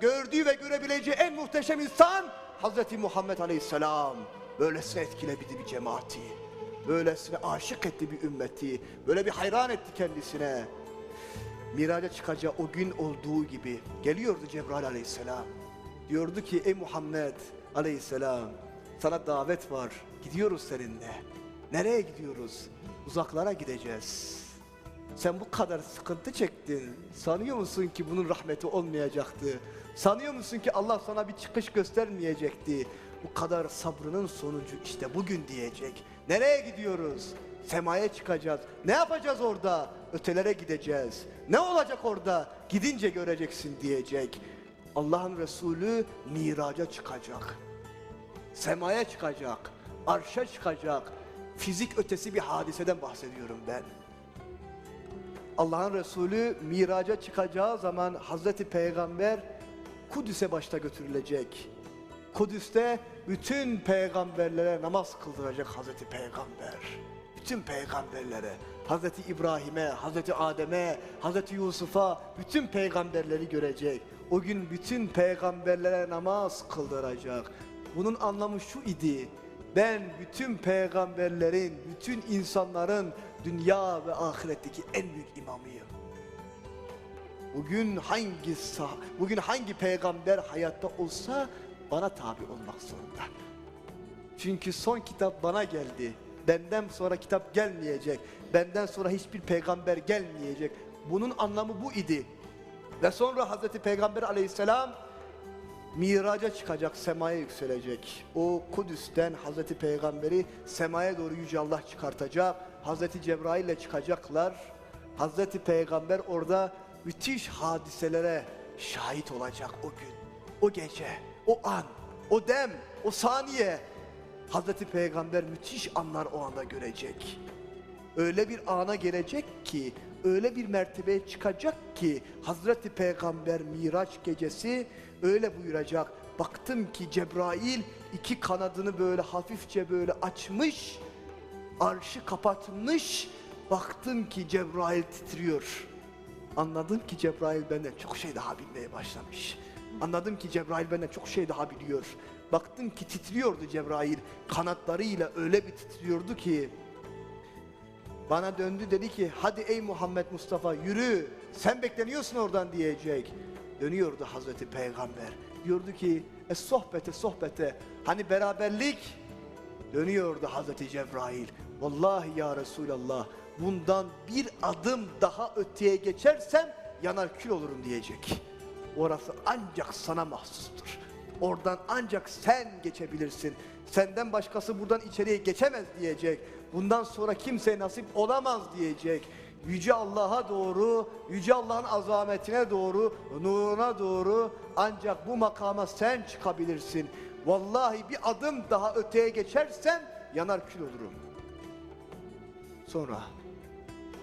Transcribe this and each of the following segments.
gördüğü ve görebileceği en muhteşem insan Hazreti Muhammed Aleyhisselam. Böylesine etkiledi bir cemaati. Böylesine aşık etti bir ümmeti. Böyle bir hayran etti kendisine. Miraca çıkacağı o gün olduğu gibi geliyordu Cebrail aleyhisselam. Diyordu ki ey Muhammed aleyhisselam sana davet var. Gidiyoruz seninle. Nereye gidiyoruz? Uzaklara gideceğiz. Sen bu kadar sıkıntı çektin. Sanıyor musun ki bunun rahmeti olmayacaktı? Sanıyor musun ki Allah sana bir çıkış göstermeyecekti? Bu kadar sabrının sonucu işte bugün diyecek. Nereye gidiyoruz? Semaya çıkacağız. Ne yapacağız orada? Ötelere gideceğiz. Ne olacak orada? Gidince göreceksin diyecek. Allah'ın Resulü miraca çıkacak. Semaya çıkacak. Arşa çıkacak. Fizik ötesi bir hadiseden bahsediyorum ben. Allah'ın Resulü miraca çıkacağı zaman Hazreti Peygamber Kudüs'e başta götürülecek. Kudüs'te bütün peygamberlere namaz kıldıracak Hazreti Peygamber. Bütün peygamberlere, Hazreti İbrahim'e, Hazreti Adem'e, Hazreti Yusuf'a bütün peygamberleri görecek. O gün bütün peygamberlere namaz kıldıracak. Bunun anlamı şu idi. Ben bütün peygamberlerin, bütün insanların dünya ve ahiretteki en büyük imamıyım. Bugün hangi sah bugün hangi peygamber hayatta olsa bana tabi olmak zorunda. Çünkü son kitap bana geldi. Benden sonra kitap gelmeyecek. Benden sonra hiçbir peygamber gelmeyecek. Bunun anlamı bu idi. Ve sonra Hazreti Peygamber aleyhisselam miraca çıkacak, semaya yükselecek. O Kudüs'ten Hazreti Peygamberi semaya doğru Yüce Allah çıkartacak. Hazreti Cebrail ile çıkacaklar. Hazreti Peygamber orada müthiş hadiselere şahit olacak o gün. O gece, o an, o dem, o saniye. Hazreti Peygamber müthiş anlar o anda görecek. Öyle bir ana gelecek ki, öyle bir mertebeye çıkacak ki Hazreti Peygamber Miraç gecesi öyle buyuracak. Baktım ki Cebrail iki kanadını böyle hafifçe böyle açmış, arşı kapatmış. Baktım ki Cebrail titriyor. Anladım ki Cebrail benden çok şey daha bilmeye başlamış. Anladım ki Cebrail benden çok şey daha biliyor. Baktım ki titriyordu Cebrail. Kanatlarıyla öyle bir titriyordu ki bana döndü dedi ki hadi ey Muhammed Mustafa yürü sen bekleniyorsun oradan diyecek. Dönüyordu Hazreti Peygamber. Diyordu ki es sohbete sohbete hani beraberlik dönüyordu Hazreti Cebrail. Vallahi ya Resulallah bundan bir adım daha öteye geçersem yanar kül olurum diyecek. Orası ancak sana mahsustur. Oradan ancak sen geçebilirsin. Senden başkası buradan içeriye geçemez diyecek. Bundan sonra kimseye nasip olamaz diyecek. Yüce Allah'a doğru, Yüce Allah'ın azametine doğru, nuruna doğru ancak bu makama sen çıkabilirsin. Vallahi bir adım daha öteye geçersem yanar kül olurum. Sonra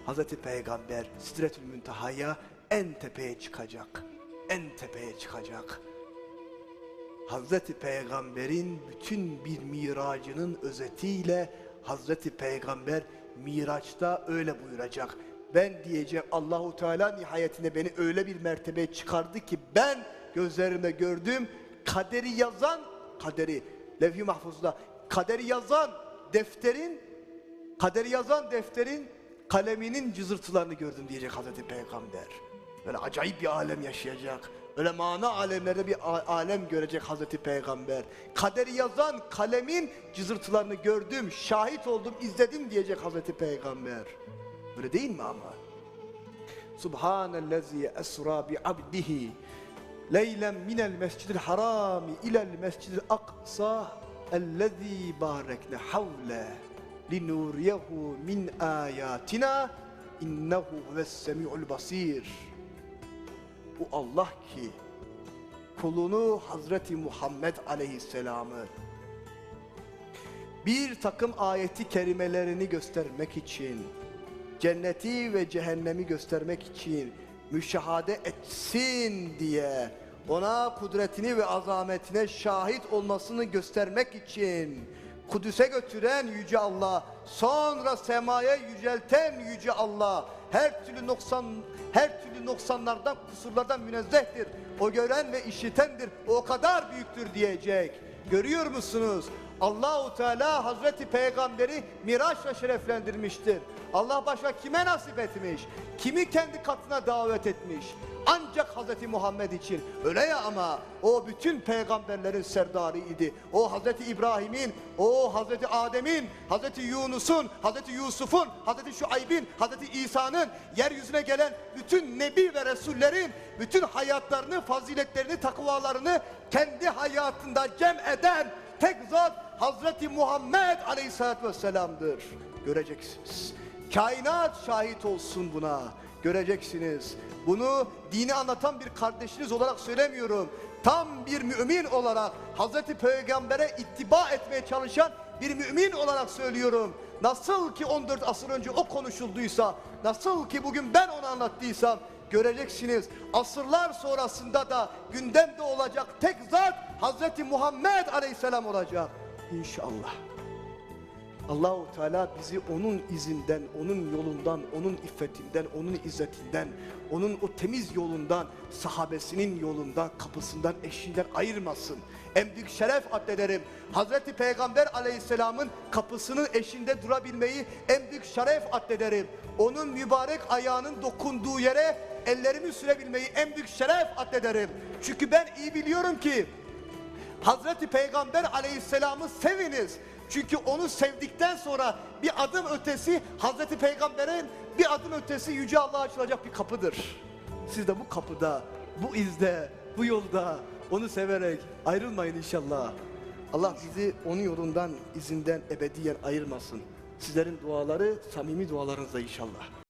Hazreti Peygamber Sidretül Münteha'ya en tepeye çıkacak. En tepeye çıkacak. Hazreti Peygamber'in bütün bir miracının özetiyle Hazreti Peygamber miraçta öyle buyuracak. Ben diyeceğim Allahu Teala nihayetinde beni öyle bir mertebeye çıkardı ki ben gözlerimle gördüm kaderi yazan kaderi levh-i mahfuzda kaderi yazan defterin kaderi yazan defterin kaleminin cızırtılarını gördüm diyecek Hazreti Peygamber. Böyle acayip bir alem yaşayacak. Öyle mana alemlerde bir alem görecek Hazreti Peygamber. Kaderi yazan kalemin cızırtılarını gördüm, şahit oldum, izledim diyecek Hazreti Peygamber. Öyle değil mi ama? Subhanellezi esra bi abdihi leylen minel mescidil harami ilel mescidil aksa ellezî barekne havle linuriyehu min ayatina innehu huves semi'ul basir. Bu Allah ki kulunu Hazreti Muhammed Aleyhisselam'ı bir takım ayeti kerimelerini göstermek için, cenneti ve cehennemi göstermek için müşahade etsin diye, ona kudretini ve azametine şahit olmasını göstermek için Kudüs'e götüren Yüce Allah, sonra semaya yücelten Yüce Allah, her türlü noksan her türlü noksanlardan, kusurlardan münezzehtir. O gören ve işitendir. O kadar büyüktür diyecek. Görüyor musunuz? Allahu Teala Hazreti Peygamberi Miraç'la şereflendirmiştir. Allah başka kime nasip etmiş? Kimi kendi katına davet etmiş? Ancak Hazreti Muhammed için. Öyle ya ama o bütün peygamberlerin serdarı idi. O Hazreti İbrahim'in, o Hazreti Adem'in, Hazreti Yunus'un, Hazreti Yusuf'un, Hazreti Şuayb'in, Hazreti İsa'nın yeryüzüne gelen bütün nebi ve resullerin bütün hayatlarını, faziletlerini, takvalarını kendi hayatında cem eden tek zat Hazreti Muhammed Aleyhisselatü Vesselam'dır. Göreceksiniz. Kainat şahit olsun buna. Göreceksiniz. Bunu dini anlatan bir kardeşiniz olarak söylemiyorum. Tam bir mümin olarak Hazreti Peygamber'e ittiba etmeye çalışan bir mümin olarak söylüyorum. Nasıl ki 14 asır önce o konuşulduysa, nasıl ki bugün ben onu anlattıysam göreceksiniz. Asırlar sonrasında da gündemde olacak tek zat Hazreti Muhammed Aleyhisselam olacak. İnşallah. Allahu Teala bizi onun izinden, onun yolundan, onun iffetinden, onun izzetinden, onun o temiz yolundan, sahabesinin yolundan, kapısından, eşiğinden ayırmasın. En büyük şeref addederim. Hazreti Peygamber aleyhisselamın kapısının eşinde durabilmeyi en büyük şeref addederim. Onun mübarek ayağının dokunduğu yere ellerimi sürebilmeyi en büyük şeref addederim. Çünkü ben iyi biliyorum ki Hazreti Peygamber aleyhisselamı seviniz. Çünkü onu sevdikten sonra bir adım ötesi Hazreti Peygamber'in bir adım ötesi Yüce Allah'a açılacak bir kapıdır. Siz de bu kapıda, bu izde, bu yolda onu severek ayrılmayın inşallah. Allah bizi onun yolundan, izinden ebediyen ayırmasın. Sizlerin duaları samimi dualarınızla inşallah.